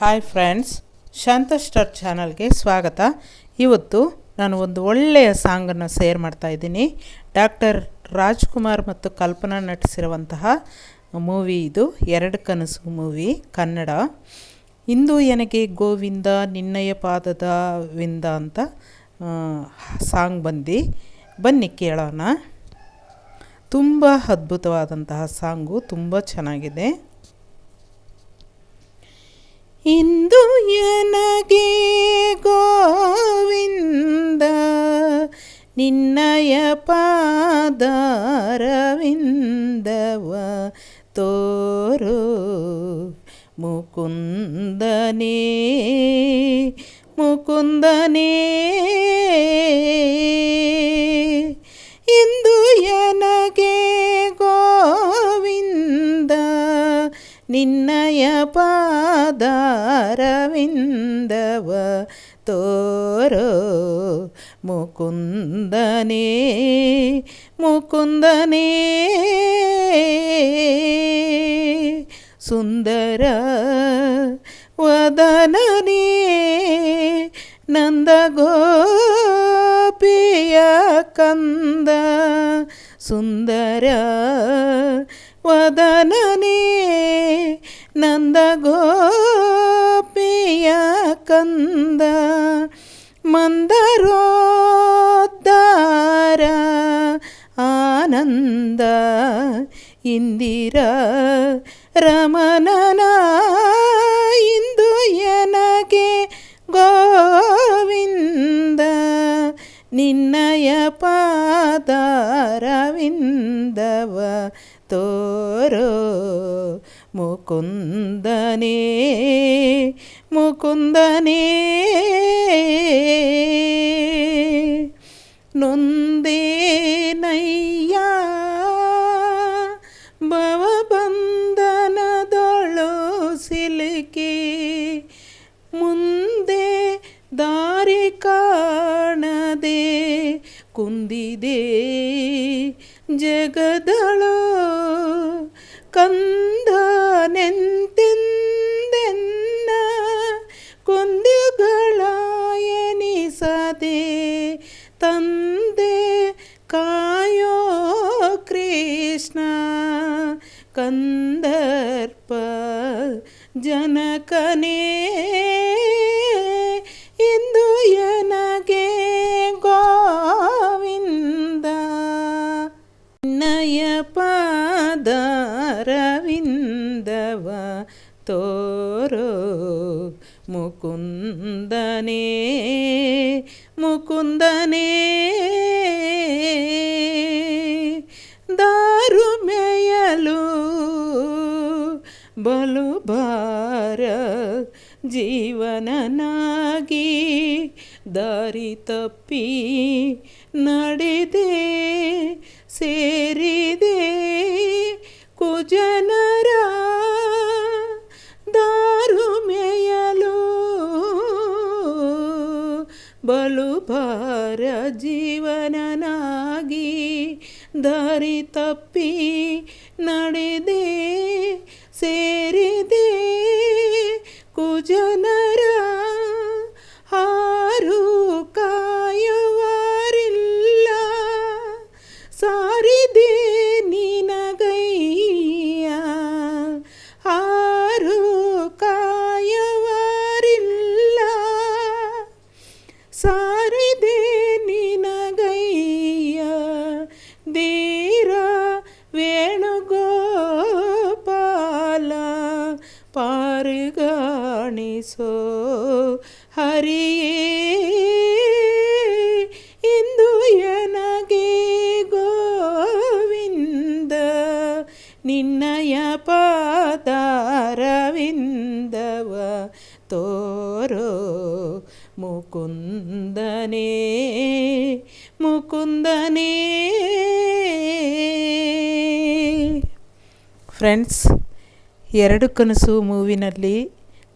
Hi friends ಶಾಂತ star ಚಾನಲ್ಗೆ ಸ್ವಾಗತ. ಇವತ್ತು ನಾನು ಒಂದು ಒಳ್ಳೆಯ ಸಾಂಗನ್ನು ಶೇರ್ ಮಾಡ್ತಾ ಇದ್ದೀನಿ. ಡಾಕ್ಟರ್ ರಾಜ್ಕುಮಾರ್ ಮತ್ತು ಕಲ್ಪನಾ ನಟಿಸಿರುವಂತಹ ಮೂವಿ ಇದು, ಎರಡು ಕನಸು ಮೂವಿ ಕನ್ನಡ. ಇಂದು ನನಗೆ ಗೋವಿಂದ, ನಿನ್ನಯ ಪಾದದ ವಿಂದ ಅಂತ ಸಾಂಗ್ ಬಂದು. ಬನ್ನಿ ಕೇಳೋಣ. ತುಂಬ ಅದ್ಭುತವಾದಂತಹ ಸಾಂಗು, ತುಂಬ ಚೆನ್ನಾಗಿದೆ. ಇಂದು ಎನಗೆ ಗೋವಿಂದ ನಿನ್ನಯ ಪಾದಾರವಿಂದವ ತೋರು ಮುಕುಂದನೇ ಮುಕುಂದನೇ. ಇಂದು ಎನಗೆ ಗೋವಿಂದ ನಿನ್ನಯ ಪಾದಾರವಿಂದವ ತೋರೋ ಮುಕುಂದನೇ ಮುಕುಂದನೇ ಸುಂದರ ವದನನೇ ನಂದಗೋಪಿಯ ಕಂದ ಸುಂದರ ವದನನೇ ನಂದಗೋಪಿಯ ಕಂದ ಮಂದರೋದ್ದಾರ ಆನಂದ ಇಂದಿರ ರಮಣನ ಇಂದು ಎನಗೆ ಗೋವಿಂದ ನಿನ್ನಯ ಪಾದಾರವಿಂದವ ತೋರೋ ಮುಕುಂದನೇ ಮುಕುಂದನೇ ನೊಂದೇನಯ್ಯ ಭವಬಂಧನದೊಳು ಸಿಲುಕಿ ಮುಂದೆ ದಾರಿ ಕಾಣದೆ ಕುಂದಿದೆ ಜಗದಳು ಕಂದನೆಂತೆಂದೆನ್ನ ಕೊಂದುಗಳ ಎನಿಸದೆ ತಂದೆ ಕಾಯೋ ಕೃಷ್ಣ ಕಂದರ್ಪ ಜನಕನೇ ಇಂದು ಎನಗೆ ಗೋವಿಂದ ನಯ ಪಾದಾರವಿಂದವ ತೋರೋ ಮುಕುಂದನೇ ಮುಕುಂದನೇ. ದಾರು ಮೇಯಲು ಬಲು ಭಾರ ಜೀವನನಾಗಿ ದಾರಿ ತಪ್ಪಿ ನಡೆದೆ ಸೇರಿದೆ. ಬಲು ಭಾರ ಜೀವನನಾಗಿ ದಾರಿ ತಪ್ಪಿ ನಡೆದೆ ಸೇರಿದೆ ಪಾರುಗಾಣಿಸೋ ಹರಿಯೇ ಇಂದು ಎನಗೆ ಗೋವಿಂದ ನಿನ್ನಯ ಪಾದಾರವಿಂದವ ತೋರೋ ಮುಕುಂದನೇ ಮುಕುಂದನೇ. ಫ್ರೆಂಡ್ಸ್ ಎರಡು ಕನಸು ಮೂವಿನಲ್ಲಿ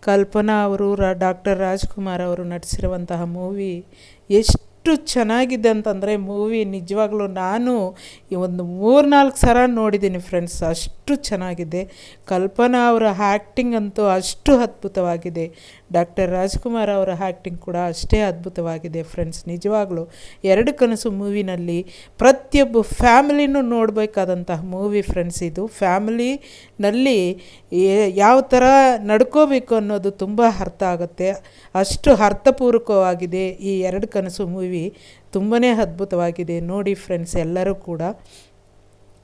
ಕಲ್ಪನಾ ಅವರು, ರಾ, ಡಾಕ್ಟರ್ ರಾಜ್ಕುಮಾರ್ ಅವರು ನಟಿಸಿರುವಂತಹ ಮೂವಿ ಎಷ್ಟು ಚೆನ್ನಾಗಿದೆ ಅಂತಂದರೆ ಮೂವಿ ನಿಜವಾಗ್ಲೂ ನಾನು ಈ ಒಂದು ಮೂರು ನಾಲ್ಕು ಸಲ ನೋಡಿದ್ದೀನಿ ಫ್ರೆಂಡ್ಸ್. ಅಷ್ಟು ಅಷ್ಟು ಚೆನ್ನಾಗಿದೆ. ಕಲ್ಪನಾ ಅವರ ಆ್ಯಕ್ಟಿಂಗ್ ಅಂತೂ ಅಷ್ಟು ಅದ್ಭುತವಾಗಿದೆ. ಡಾಕ್ಟರ್ ರಾಜ್ಕುಮಾರ್ ಅವರ ಆ್ಯಕ್ಟಿಂಗ್ ಕೂಡ ಅಷ್ಟೇ ಅದ್ಭುತವಾಗಿದೆ ಫ್ರೆಂಡ್ಸ್ ನಿಜವಾಗ್ಲೂ ಎರಡು ಕನಸು ಮೂವಿನಲ್ಲಿ ಪ್ರತಿಯೊಬ್ಬ ಫ್ಯಾಮಿಲಿನೂ ನೋಡಬೇಕಾದಂತಹ ಮೂವಿ ಫ್ರೆಂಡ್ಸ್ ಇದು. ಫ್ಯಾಮಿಲಿನಲ್ಲಿ ಯಾವ ಥರ ನಡ್ಕೋಬೇಕು ಅನ್ನೋದು ತುಂಬ ಅರ್ಥ ಆಗುತ್ತೆ. ಅಷ್ಟು ಅರ್ಥಪೂರ್ವಕವಾಗಿದೆ ಈ ಎರಡು ಕನಸು ಮೂವಿ. ತುಂಬಾ ಅದ್ಭುತವಾಗಿದೆ. ನೋಡಿ ಫ್ರೆಂಡ್ಸ್ ಎಲ್ಲರೂ ಕೂಡ.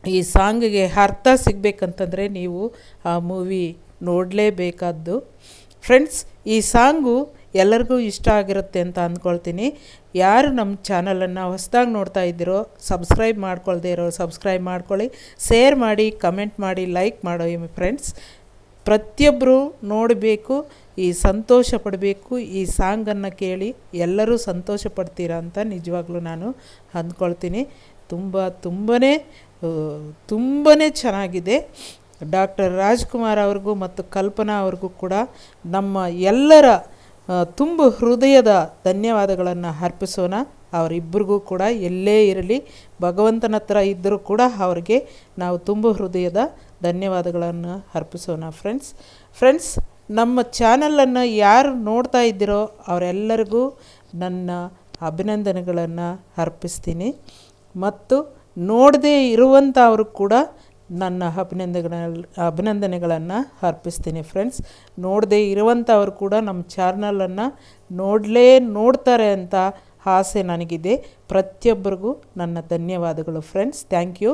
ಈ ಸಾಂಗಿಗೆ ಅರ್ಥ ಸಿಗಬೇಕಂತಂದರೆ ನೀವು ಆ ಮೂವಿ ನೋಡಲೇಬೇಕಾದ್ದು. ಫ್ರೆಂಡ್ಸ್ ಈ ಸಾಂಗು ಎಲ್ಲರಿಗೂ ಇಷ್ಟ ಆಗಿರುತ್ತೆ ಅಂತ ಅಂದ್ಕೊಳ್ತೀನಿ. ಯಾರು ನಮ್ಮ ಚಾನಲನ್ನು ಹೊಸದಾಗಿ ನೋಡ್ತಾ ಇದ್ದೀರೋ, ಸಬ್ಸ್ಕ್ರೈಬ್ ಮಾಡ್ಕೊಳ್ದೇ ಇರೋ, ಸಬ್ಸ್ಕ್ರೈಬ್ ಮಾಡ್ಕೊಳ್ಳಿ. ಶೇರ್ ಮಾಡಿ, ಕಮೆಂಟ್ ಮಾಡಿ, ಲೈಕ್ ಮಾಡೋ ಫ್ರೆಂಡ್ಸ್ ಪ್ರತಿಯೊಬ್ಬರು ನೋಡಬೇಕು, ಈ ಸಂತೋಷ ಪಡಬೇಕು, ಈ ಸಾಂಗನ್ನು ಕೇಳಿ ಎಲ್ಲರೂ ಸಂತೋಷ ಪಡ್ತೀರಾ ಅಂತ ನಿಜವಾಗ್ಲೂ ನಾನು ಅಂದ್ಕೊಳ್ತೀನಿ. ತುಂಬ ತುಂಬನೇ ತುಂಬಾ ಚೆನ್ನಾಗಿದೆ. ಡಾಕ್ಟರ್ ರಾಜ್ಕುಮಾರ್ ಅವ್ರಿಗೂ ಮತ್ತು ಕಲ್ಪನಾ ಅವ್ರಿಗೂ ಕೂಡ ನಮ್ಮ ಎಲ್ಲರ ತುಂಬ ಹೃದಯದ ಧನ್ಯವಾದಗಳನ್ನು ಅರ್ಪಿಸೋಣ. ಅವರಿಬ್ಬರಿಗೂ ಕೂಡ ಎಲ್ಲೇ ಇರಲಿ, ಭಗವಂತನ ಹತ್ರ ಇದ್ದರೂ ಕೂಡ ಅವ್ರಿಗೆ ನಾವು ತುಂಬ ಹೃದಯದ ಧನ್ಯವಾದಗಳನ್ನು ಅರ್ಪಿಸೋಣ ಫ್ರೆಂಡ್ಸ್. ಫ್ರೆಂಡ್ಸ್, ನಮ್ಮ ಚಾನಲನ್ನು ಯಾರು ನೋಡ್ತಾ ಇದ್ದೀರೋ ಅವರೆಲ್ಲರಿಗೂ ನನ್ನ ಅಭಿನಂದನೆಗಳನ್ನು ಅರ್ಪಿಸ್ತೀನಿ. ಮತ್ತು ನೋಡದೇ ಇರುವಂಥವ್ರು ಕೂಡ ನನ್ನ ಅಭಿನಂದನೆಗಳ, ಅಭಿನಂದನೆಗಳನ್ನು ಅರ್ಪಿಸ್ತೀನಿ ಫ್ರೆಂಡ್ಸ್ ನೋಡದೇ ಇರುವಂಥವ್ರು ಕೂಡ ನಮ್ಮ ಚಾನಲನ್ನು ನೋಡಲೇ ನೋಡ್ತಾರೆ ಅಂತ ಆಸೆ ನನಗಿದೆ. ಪ್ರತಿಯೊಬ್ಬರಿಗೂ ನನ್ನ ಧನ್ಯವಾದಗಳು ಫ್ರೆಂಡ್ಸ್ ಥ್ಯಾಂಕ್ ಯು